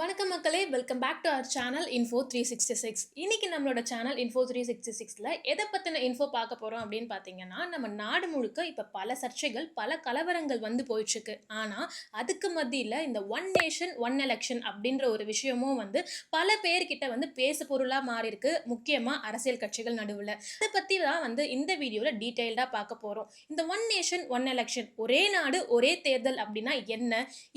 வணக்கம் மக்களே welcome back to our channel info three sixty six இன்றைக்கி நம்மளோட சேனல் இன்ஃபோ த்ரீ சிக்ஸ்டி சிக்ஸில் எதை பற்றின இன்ஃபோ பார்க்க போகிறோம் அப்படின்னு பார்த்தீங்கன்னா நம்ம நாடு முழுக்க இப்போ பல சர்ச்சைகள் பல கலவரங்கள் வந்து போயிட்டுருக்கு. ஆனால் அதுக்கு மத்தியில் இந்த ஒன் நேஷன் ஒன் எலெக்ஷன் அப்படின்ற ஒரு விஷயமும் வந்து பல பேர்கிட்ட வந்து பேசு பொருளாக மாறியிருக்கு. முக்கியமாக அரசியல் கட்சிகள் நடுவில். அதை பற்றி தான் வந்து இந்த வீடியோவில் டீட்டெயில்டாக பார்க்க போகிறோம் இந்த ஒன் நேஷன் ஒன் எலெக்ஷன் ஒரே நாடு ஒரே தேர்தல் அப்படின்னா என்ன?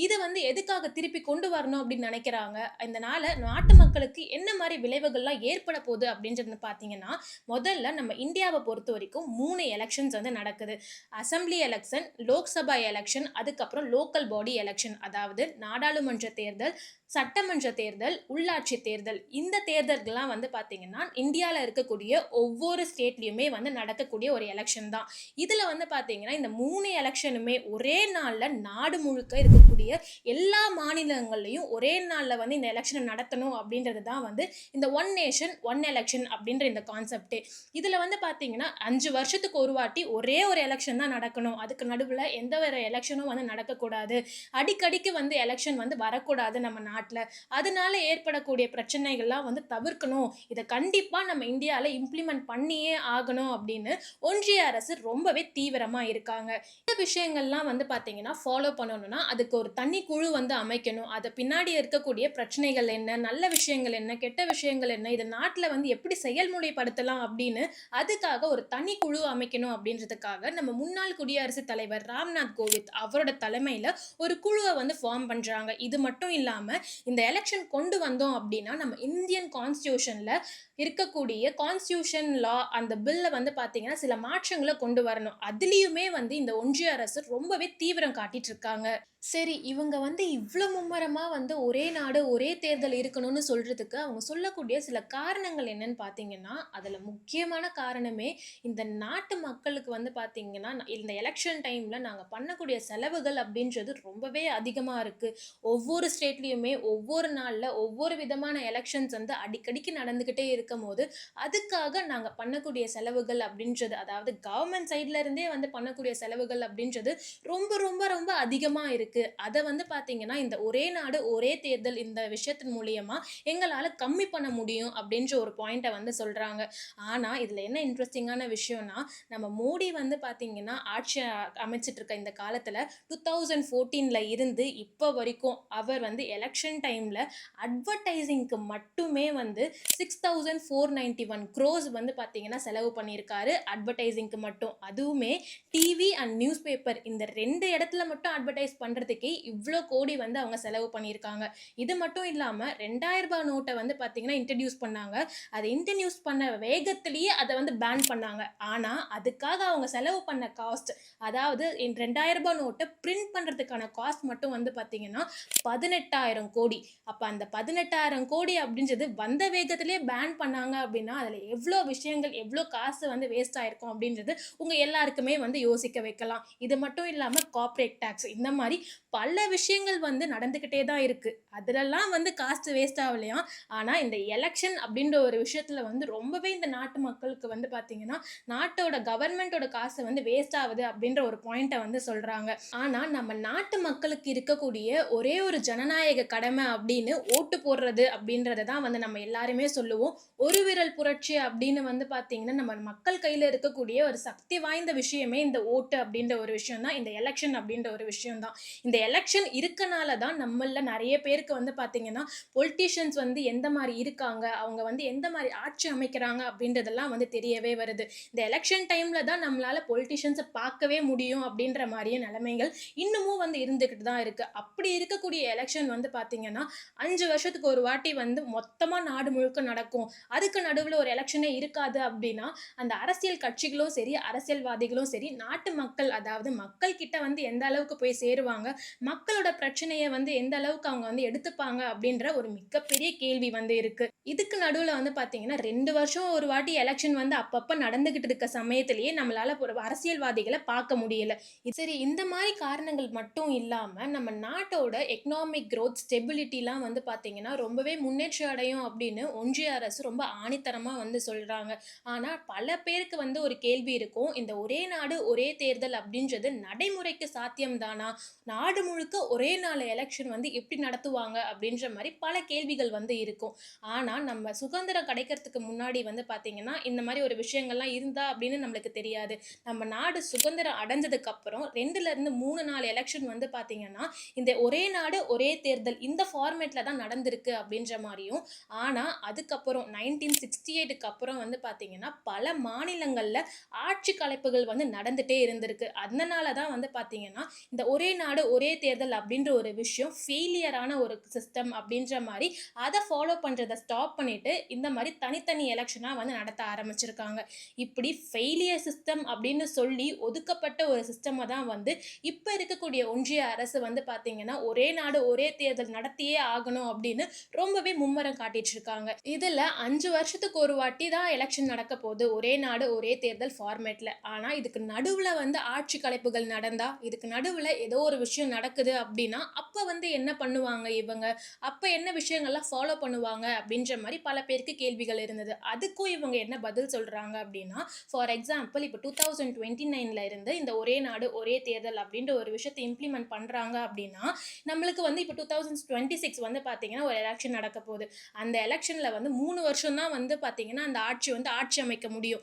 இதை வந்து எதுக்காக திருப்பி கொண்டு வரணும் அப்படின்னு வைக்கிறாங்க இதனால் நாட்டு மக்களுக்கு என்ன மாதிரி விளைவுகள்லாம் ஏற்பட போகுது அப்படின்றது பார்த்தீங்கன்னா முதல்ல நம்ம இந்தியாவை பொறுத்த வரைக்கும் மூணு எலெக்ஷன்ஸ் வந்து நடக்குது. அசம்பிளி எலெக்ஷன் லோக்சபா எலெக்ஷன் அதுக்கப்புறம் லோக்கல் பாடி எலெக்ஷன் அதாவது நாடாளுமன்ற தேர்தல் சட்டமன்ற தேர்தல் உள்ளாட்சி தேர்தல். இந்த தேர்தல்கள்லாம் வந்து பார்த்தீங்கன்னா இந்தியாவில் இருக்கக்கூடிய ஒவ்வொரு ஸ்டேட்லேயுமே வந்து நடக்கக்கூடிய ஒரு எலெக்ஷன் தான். இதில் வந்து பார்த்தீங்கன்னா இந்த மூணு எலெக்ஷனுமே ஒரே நாளில் நாடு முழுக்க இருக்கக்கூடிய எல்லா மாநிலங்கள்லையும் ஒரே நாள் நாளில் வந்து இந்த எலெக்ஷனை நடத்தணும் அப்படின்றது தான் வந்து இந்த ஒன் நேஷன் ஒன் எலெக்ஷன் அப்படின்ற இந்த கான்செப்டே இதில் வந்து பார்த்தீங்கன்னா அஞ்சு வருஷத்துக்கு ஒரு வாட்டி ஒரே ஒரு எலெக்ஷன் தான் நடக்கணும். அதுக்கு நடுவில் எந்த ஒரு எலெக்ஷனும் வந்து நடக்கக்கூடாது. அடிக்கடிக்கு வந்து எலெக்ஷன் வந்து வரக்கூடாது நம்ம நாட்டில். அதனால ஏற்படக்கூடிய பிரச்சனைகள்லாம் வந்து தவிர்க்கணும். இதை கண்டிப்பாக நம்ம இந்தியாவில் இம்ப்ளிமெண்ட் பண்ணியே ஆகணும் அப்படின்னு ஒன்றிய அரசு ரொம்பவே தீவிரமாக இருக்காங்க. மற்ற விஷயங்கள்லாம் வந்து பார்த்தீங்கன்னா ஃபாலோ பண்ணணும்னா அதுக்கு ஒரு தனி குழு வந்து அமைக்கணும். அதை பின்னாடி இருக்கக்கூடிய பிரச்சனைகள் என்ன நல்ல விஷயங்கள் என்ன கெட்ட விஷயங்கள் என்ன இதை நாட்டில் வந்து எப்படி செயல்முறைப்படுத்தலாம் அப்படின்னு அதுக்காக ஒரு தனி குழு அமைக்கணும் அப்படின்றதுக்காக நம்ம முன்னாள் குடியரசுத் தலைவர் ராம்நாத் கோவிந்த் அவரோட தலைமையில் ஒரு குழுவை வந்து ஃபார்ம் பண்ணுறாங்க இது மட்டும் இல்லாமல் இந்த எலெக்ஷன் கொண்டு வந்தோம் அப்படின்னா நம்ம இந்தியன் கான்ஸ்டியூஷனில் இருக்கக்கூடிய கான்ஸ்டியூஷன் லா அந்த பில்லை வந்து பார்த்தீங்கன்னா சில மாற்றங்களை கொண்டு வரணும். அதுலேயுமே வந்து இந்த ஒன்றிய அரசு ரொம்பவே தீவிரம் காட்டிட்டு இருக்காங்க. சரி இவங்க வந்து இவ்வளோ மும்மரமாக வந்து ஒரே நாடு ஒரே தேர்தல் இருக்கணும்னு சொல்கிறதுக்கு அவங்க சொல்லக்கூடிய சில காரணங்கள் என்னன்னு பார்த்தீங்கன்னா அதில் முக்கியமான காரணமே இந்த நாட்டு மக்களுக்கு வந்து பார்த்தீங்கன்னா இந்த எலெக்ஷன் டைமில் நாங்கள் பண்ணக்கூடிய செலவுகள் அப்படின்றது ரொம்பவே அதிகமாக இருக்குது ஒவ்வொரு ஸ்டேட்லேயுமே ஒவ்வொரு நாளில் ஒவ்வொரு விதமான எலெக்ஷன்ஸ் வந்து அடிக்கடிக்கு நடந்துக்கிட்டே இருக்கும் போது அதுக்காக நாங்கள் பண்ணக்கூடிய செலவுகள் அப்படின்றது அதாவது கவர்மெண்ட் சைட்ல இருந்தே வந்து பண்ணக்கூடிய செலவுகள் அப்படின்றது ரொம்ப ரொம்ப ரொம்ப அதிகமாக இருக்குது அதை வந்து பார்த்தீங்கன்னா இந்த ஒரே நாடு ஒரே தேர்தல் இந்த விஷயத்தின் மூலியமா எங்களால் கம்மி பண்ண முடியும் அப்படின்ற ஒரு பாயிண்ட்டை வந்து சொல்கிறாங்க ஆனால் இதில் என்ன இன்ட்ரெஸ்டிங்கான விஷயம்னா நம்ம மோடி வந்து பார்த்தீங்கன்னா ஆட்சி அமைச்சிட்டு இருக்க இந்த காலத்தில் டூ தௌசண்ட் ஃபோர்டீனில் இருந்து இப்போ வரைக்கும் அவர் வந்து எலெக்ஷன் டைமில் அட்வர்டைஸிங்க்கு மட்டுமே வந்து six thousand four ninety one crores வந்து பார்த்தீங்கன்னா செலவு பண்ணியிருக்காரு. அட்வர்டைஸிங்க்கு மட்டும். அதுவுமே டிவி அண்ட் நியூஸ் பேப்பர் இந்த ரெண்டு இடத்துல மட்டும் அட்வர்டைஸ் பண்ணுற பண்ணுறதுக்கே இவ்வளோ கோடி வந்து அவங்க செலவு பண்ணியிருக்காங்க. இது மட்டும் இல்லாமல் ரெண்டாயிரம் ரூபாய் நோட்டை வந்து பார்த்தீங்கன்னா இன்ட்ரடியூஸ் பண்ணாங்க. அதை இன்ட்ரடியூஸ் பண்ண வேகத்திலேயே அதை வந்து பேன் பண்ணாங்க. ஆனால் அதுக்காக அவங்க செலவு பண்ண காஸ்ட் அதாவது ரெண்டாயிரம் ரூபாய் நோட்டை பிரிண்ட் பண்ணுறதுக்கான காஸ்ட் மட்டும் வந்து பார்த்தீங்கன்னா பதினெட்டாயிரம் கோடி. அப்போ அந்த பதினெட்டாயிரம் கோடி அப்படின்றது வந்த வேகத்திலே பேன் பண்ணாங்க அப்படின்னா அதில் எவ்வளோ விஷயங்கள் எவ்வளோ காசு வந்து வேஸ்ட் ஆயிருக்கும் அப்படின்றது உங்கள் எல்லாருக்குமே வந்து யோசிக்க வைக்கலாம். இது மட்டும் இல்லாமல் கார்ப்பரேட் டேக்ஸ் இந்த மாதிரி பல விஷயங்கள் வந்து நடந்துக்கிட்டே தான் இருக்குது அதிலெல்லாம் வந்து காஸ்ட் வேஸ்ட் ஆகலையாம் ஆனால் இந்த எலெக்ஷன் அப்படின்ற ஒரு விஷயத்தில் வந்து ரொம்பவே இந்த நாட்டு மக்களுக்கு வந்து பார்த்தீங்கன்னா நாட்டோட கவர்மெண்ட்டோட காசு வந்து வேஸ்ட் ஆகுது அப்படின்ற ஒரு பாயிண்ட்டை வந்து சொல்கிறாங்க ஆனால் நம்ம நாட்டு மக்களுக்கு இருக்கக்கூடிய ஒரே ஒரு ஜனநாயக கடமை அப்படின்னு ஓட்டு போடுறது அப்படின்றத தான் வந்து நம்ம எல்லாருமே சொல்லுவோம். ஒரு விரல் புரட்சி அப்படின்னு வந்து பார்த்தீங்கன்னா நம்ம மக்கள் கையில் இருக்கக்கூடிய ஒரு சக்தி வாய்ந்த விஷயமே இந்த ஓட்டு அப்படின்ற ஒரு விஷயம் தான். இந்த எலெக்ஷன் அப்படின்ற ஒரு விஷயம் தான். இந்த எலெக்ஷன் இருக்கனால தான் நம்மள நிறைய பேருக்கு வந்து பார்த்தீங்கன்னா பொலிட்டிஷியன்ஸ் வந்து எந்த மாதிரி இருக்காங்க அவங்க வந்து எந்த மாதிரி ஆட்சி அமைக்கிறாங்க அப்படின்றதெல்லாம் வந்து தெரியவே வருது. இந்த எலெக்ஷன் டைமில் தான் நம்மளால் பொலிட்டிஷியன்ஸை பார்க்கவே முடியும் அப்படின்ற மாதிரியே நிலைமைகள் இன்னமும் வந்து இருந்துக்கிட்டு தான் இருக்குது அப்படி இருக்கக்கூடிய எலெக்ஷன் வந்து பார்த்தீங்கன்னா அஞ்சு வருஷத்துக்கு ஒரு வாட்டி வந்து மொத்தமாக நாடு முழுக்க நடக்கும். அதுக்கு நடுவில் ஒரு எலெக்ஷனே இருக்காது அப்படின்னா அந்த அரசியல் கட்சிகளும் சரி அரசியல்வாதிகளும் சரி நாட்டு மக்கள் அதாவது மக்கள் கிட்ட வந்து எந்த அளவுக்கு போய் சேருவாங்க மக்களோட பிரச்சனையை வந்து எந்த அளவுக்கு அவங்க வந்து எடுத்துப்பாங்க அப்படின்ற ஒரு மிகப்பெரிய கேள்வி வந்து இருக்கு. இதுக்கு நடுவில் வந்து பார்த்தீங்கன்னா ரெண்டு வருஷம் ஒரு வாட்டி எலெக்ஷன் வந்து அப்பப்போ நடந்துகிட்டு இருக்க சமயத்திலேயே நம்மளால ஒரு அரசியல்வாதிகளை பார்க்க முடியல. சரி இந்த மாதிரி காரணங்கள் மட்டும் இல்லாமல் நம்ம நாட்டோட எக்கனாமிக் க்ரோத் ஸ்டெபிலிட்டிலாம் வந்து பார்த்தீங்கன்னா ரொம்பவே முன்னேற்றம் அடையும் அப்படின்னு ஒன்றிய அரசு ரொம்ப ஆணித்தரமாக வந்து சொல்கிறாங்க ஆனால் பல பேருக்கு வந்து ஒரு கேள்வி இருக்கும். இந்த ஒரே நாடு ஒரே தேர்தல் அப்படின்றது நடைமுறைக்கு சாத்தியம்தானா? நாடு முழுக்க ஒரே நாள் எலெக்ஷன் வந்து எப்படி நடத்துவாங்க அப்படின்ற மாதிரி பல கேள்விகள் வந்து இருக்கும். ஆனால் நம்ம சுதந்திரம் கிடைக்கிறதுக்கு முன்னாடி வந்து பார்த்திங்கன்னா இந்த மாதிரி ஒரு விஷயங்கள்லாம் இருந்தா அப்படின்னு நம்மளுக்கு தெரியாது. நம்ம நாடு சுதந்திரம் அடைஞ்சதுக்கப்புறம் ரெண்டுலேருந்து மூணு நாலு எலெக்ஷன் வந்து பார்த்திங்கன்னா இந்த ஒரே நாடு ஒரே தேர்தல் இந்த ஃபார்மேட்டில் தான் நடந்திருக்கு அப்படின்ற மாதிரியும் ஆனால் அதுக்கப்புறம் நைன்டீன் சிக்ஸ்டி எயிட்டுக்கு அப்புறம் வந்து பார்த்திங்கன்னா பல மாநிலங்களில் ஆட்சி கலைப்புகள் வந்து நடந்துகிட்டே இருந்திருக்கு. அதனால தான் வந்து பார்த்திங்கன்னா இந்த ஒரே நாடு ஒரே தேர்தல் அப்படின்ற ஒரு விஷயம் ஃபெயிலியரான ஒரு சிஸ்டம் அப்படின்ற மாதிரி அதை ஃபாலோ பண்ணுறதை ஸ்டாப் பண்ணிட்டு இந்த மாதிரி தனித்தனி எலெக்ஷனாக வந்து நடத்த ஆரம்பிச்சிருக்காங்க. இப்படி ஃபெயிலியர் சிஸ்டம் அப்படின்னு சொல்லி ஒதுக்கப்பட்ட ஒரு சிஸ்டமை தான் வந்து இப்போ இருக்கக்கூடிய ஒன்றிய அரசு வந்து பார்த்தீங்கன்னா ஒரே நாடு ஒரே தேர்தல் நடத்தியே ஆகணும் அப்படின்னு ரொம்பவே மும்முரம் காட்டிட்டு இருக்காங்க. இதில் அஞ்சு வருஷத்துக்கு ஒரு வாட்டி தான் எலெக்ஷன் நடக்க போகுது. ஒரே நாடு ஒரே தேர்தல் ஃபார்மேட்டில் ஆனால் இதுக்கு நடுவில் வந்து ஆட்சி கலைப்புகள் நடந்தா இதுக்கு நடுவில் ஏதோ ஒரு விஷயம் விஷயம் நடக்குது அப்படின்னா அப்போ வந்து என்ன பண்ணுவாங்க இவங்க? அப்போ என்ன விஷயங்கள்லாம் ஃபாலோ பண்ணுவாங்க? அப்படின்ற மாதிரி பல பேருக்கு கேள்விகள் இருந்தது. அதுக்கும் இவங்க என்ன பதில் சொல்கிறாங்க அப்படின்னா ஃபார் எக்ஸாம்பிள் இப்போ டூ தௌசண்ட் டுவெண்ட்டி நைனில் இருந்து இந்த ஒரே நாடு ஒரே தேர்தல் அப்படின்ற ஒரு விஷயத்தை இம்ப்ளிமெண்ட் பண்ணுறாங்க அப்படின்னா நம்மளுக்கு வந்து இப்போ டூ தௌசண்ட் டுவெண்ட்டி சிக்ஸ் வந்து பார்த்தீங்கன்னா ஒரு எலெக்ஷன் நடக்க போகுது. அந்த எலெக்ஷனில் வந்து மூணு வருஷம் தான் வந்து பார்த்தீங்கன்னா அந்த ஆட்சி வந்து ஆட்சி அமைக்க முடியும்.